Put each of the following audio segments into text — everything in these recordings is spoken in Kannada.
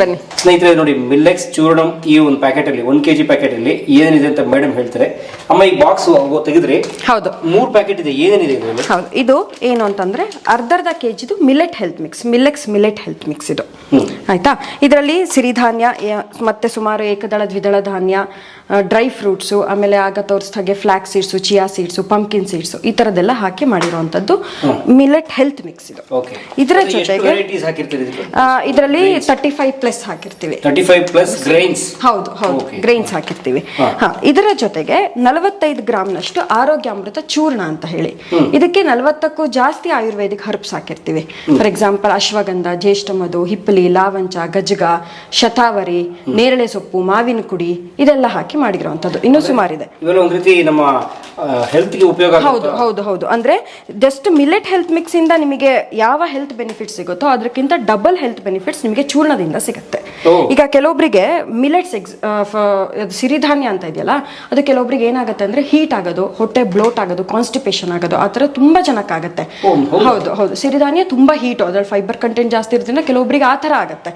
ಬನ್ನಿ ಸ್ನೇಹಿತರೆ ನೋಡಿ ಮಿಲ್ಲೆಕ್ಸ್ ಚೂರ್ಣಂ ಈ ಒಂದು ಪ್ಯಾಕೆಟ್ ಅಲ್ಲಿ ಒಂದ್ ಕೆಜಿ ಪ್ಯಾಕೆಟ್ ಅಲ್ಲಿ ಏನಿದೆ ಅಂತ ಮೇಡಮ್ ಹೇಳ್ತಾರೆ. ಅಮ್ಮ ಈ ಬಾಕ್ಸ್ ತೆಗೆದ್ರಿ ಹೌದು. ಮೂರ್ ಪ್ಯಾಕೆಟ್ ಇದೆ ಏನೇನಿದೆ ಇದರಲ್ಲಿ? ಹೌದು. ಇದು ಏನು ಅಂತಂದ್ರೆ ಅರ್ಧರ್ಧ ಕೆಜಿದು ಮಿಲೆಟ್ ಹೆಲ್ತ್ ಮಿಕ್ಸ್ ಮಿಲ್ಲೆಕ್ಸ್ ಮಿಲೆಟ್ ಹೆಲ್ತ್ ಮಿಕ್ಸ್ ಇದು. ಆಯ್ತಾ? ಇದರಲ್ಲಿ ಸಿರಿಧಾನ್ಯ ಮತ್ತೆ ಸುಮಾರು ಏಕದಳ ದ್ವಿದಳ ಧಾನ್ಯ ಡ್ರೈ ಫ್ರೂಟ್ಸು ಆಮೇಲೆ ಆಗ ತೋರಿಸಿದ ಹಾಗೆ flax seeds chia seeds pumpkin seeds ಈ ಥರದ್ದೆಲ್ಲ ಹಾಕಿ ಮಾಡಿರುವಂಥದ್ದು ಮಿಲೆಟ್ ಹೆಲ್ತ್ ಮಿಕ್ಸ್ ಇದು. ಇದರ ಜೊತೆಗೆ ಇದರಲ್ಲಿ ತರ್ಟಿ ಫೈವ್ ಪ್ಲಸ್ ಹಾಕಿರ್ತೀವಿ. ತರ್ಟಿ ಫೈವ್ ಪ್ಲಸ್ ಗ್ರೈನ್ಸ್ ಹೌದು ಹೌದು. Okay. ಗ್ರೈನ್ಸ್ ಹಾಕಿರ್ತೀವಿ. ಹಾ. ಇದರ ಜೊತೆಗೆ ನಲವತ್ತೈದು ಗ್ರಾಮ್ನಷ್ಟು ಆರೋಗ್ಯಾಮೃತ ಚೂರ್ಣ ಅಂತ ಹೇಳಿ. ಇದಕ್ಕೆ ನಲವತ್ತಕ್ಕೂ ಜಾಸ್ತಿ ಆಯುರ್ವೇದಿಕ್ ಹರ್ಬ್ಸ್ ಹಾಕಿರ್ತೀವಿ. ಫಾರ್ ಎಕ್ಸಾಂಪಲ್ ಅಶ್ವಗಂಧ ಜ್ಯೇಷ್ಠಮಧು ಹಿಪ್ಪಲಿ ಲಾವಂಚ ಗಜ್ಗ ಶತಾವರಿ ನೇರಳೆ ಸೊಪ್ಪು ಮಾವಿನ ಕುಡಿ ಇದೆಲ್ಲ ಹಾಕಿ ಮಾಡಿರುವಂತದ್ದು ಇನ್ನೂ ಸುಮಾರಿದೆ. ಇವೆಲ್ಲ ಒಂದ್ ರೀತಿ ನಮ್ಮ ಹೆಲ್ತ್ಗೆ ಉಪಯೋಗ ಹೌದು ಹೌದು ಹೌದು. ಅಂದ್ರೆ ಜಸ್ಟ್ ಮಿಲೆಟ್ ಹೆಲ್ತ್ ಮಿಕ್ಸ್ ಇಂದ ನಿಮಗೆ ಯಾವ ಹೆಲ್ತ್ ಬೆನಿಫಿಟ್ ಸಿಗುತ್ತೋ ಅದಕ್ಕಿಂತ ಡಬಲ್ ಹೆಲ್ತ್ ಬೆನಿಫಿಟ್ಸ್ ನಿಮಗೆ ಚೂರ್ಣದಿಂದ ಸಿಗುತ್ತೆ. ಈಗ ಕೆಲವೊಬ್ಬರಿಗೆ ಮಿಲೆಟ್ಸ್ ಎಕ್ಸ್ ಸಿರಿಧಾನ್ಯ ಅಂತ ಇದೆಯಲ್ಲ ಅದು ಕೆಲವೊಬ್ಬರಿಗೆ ಏನಾಗುತ್ತೆ ಅಂದ್ರೆ ಹೀಟ್ ಆಗೋದು ಹೊಟ್ಟೆ ಬ್ಲೋಟ್ ಆಗೋದು ಕಾನ್ಸ್ಟಿಪೇಷನ್ ಆಗೋದು ಆ ತರ ತುಂಬಾ ಜನಕ್ಕೆ ಆಗುತ್ತೆ ಹೌದಾ? ಹೌದು ಹೌದು. ಸಿರಿಧಾನ್ಯ ತುಂಬಾ ಹೀಟ್ ಅದ್ರಲ್ಲಿ ಫೈಬರ್ ಕಂಟೆಂಟ್ ಜಾಸ್ತಿ ಇರೋದ್ರಿಂದ ಕೆಲವೊಬ್ಬರಿಗೆ ಆ ತರ ಆಗುತ್ತೆ.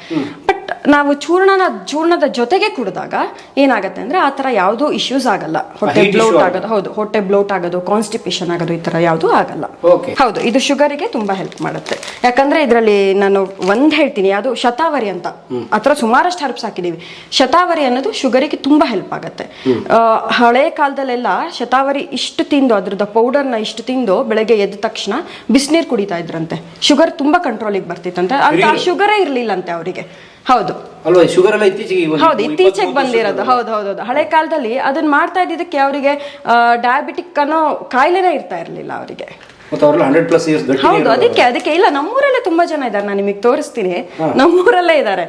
ಬಟ್ ನಾವು ಚೂರ್ಣನ ಚೂರ್ಣದ ಜೊತೆಗೆ ಕುಡಿದಾಗ ಏನಾಗತ್ತೆ ಅಂದ್ರೆ ಆ ತರ ಯಾವುದೂ ಇಶ್ಯೂಸ್ ಆಗಲ್ಲ. ಹೊಟ್ಟೆ heat ಬ್ಲೋಟ್. ಆಗೋದು ಹೌದು. ಹೊಟ್ಟೆ ಬ್ಲೋಟ್ ಆಗೋದು ಕಾನ್ಸ್ಟಿಪೇಷನ್ ಆಗೋದು ಈ ತರ ಯಾವುದು ಆಗಲ್ಲ. Okay. ಹೌದು ಇದು ಶುಗರಿಗೆ ತುಂಬಾ ಹೆಲ್ಪ್ ಮಾಡುತ್ತೆ. ಯಾಕಂದ್ರೆ ಇದರಲ್ಲಿ ನಾನು ಒಂದ್ ಹೇಳ್ತೀನಿ ಅದು ಶತಾವರಿ ಅಂತ. ಆತರ ಸುಮಾರಷ್ಟು ಹರ್ಪ್ಸ್ ಹಾಕಿದೀವಿ. ಶತಾವರಿ ಅನ್ನೋದು ಶುಗರಿಗೆ ತುಂಬಾ ಹೆಲ್ಪ್ ಆಗುತ್ತೆ. ಆ, ಹಳೆ ಕಾಲದಲ್ಲೆಲ್ಲ ಶತಾವರಿ ಇಷ್ಟು ತಿಂದು ಅದ್ರದ್ದು ಪೌಡರ್ನ ಇಷ್ಟು ತಿಂದು ಬೆಳಗ್ಗೆ ಎದ್ದ ತಕ್ಷಣ ಬಿಸಿನೀರು ಕುಡಿತಾ ಇದ್ರಂತೆ. ಶುಗರ್ ತುಂಬಾ ಕಂಟ್ರೋಲಿಗೆ ಬರ್ತಿತ್ತಂತೆ. ಅಂತ ಆ ಶುಗರೇ ಇರ್ಲಿಲ್ಲಂತೆ ಅವರಿಗೆ. ಹೌದು. ಅಲ್ವಾ ಶುಗರ್ ಎಲ್ಲ ಇತ್ತೀಚೆಗೆ ಹೌದು ಇತ್ತೀಚೆಗೆ ಬಂದಿರೋದು. ಹೌದು ಹೌದು ಹೌದು. ಹಳೆ ಕಾಲದಲ್ಲಿ ಅದನ್ನ ಮಾಡ್ತಾ ಇದ್ದಿದ್ದಕ್ಕೆ ಅವರಿಗೆ ಡಯಾಬಿಟಿಕ್ ಅನ್ನೋ ಕಾಯಿಲೆನೇ ಇರ್ತಾ ಇರಲಿಲ್ಲ ಅವರಿಗೆ. ಹೌದು ಅದಕ್ಕೆ ಅದಕ್ಕೆ ಇಲ್ಲ ನಮ್ಮೂರಲ್ಲೇ ತುಂಬಾ ಜನ ಇದ್ದಾರೆ. ನಾನು ನಿಮಗೆ ತೋರಿಸ್ತೀನಿ. ನಮ್ಮೂರಲ್ಲೇ ಇದ್ದಾರೆ.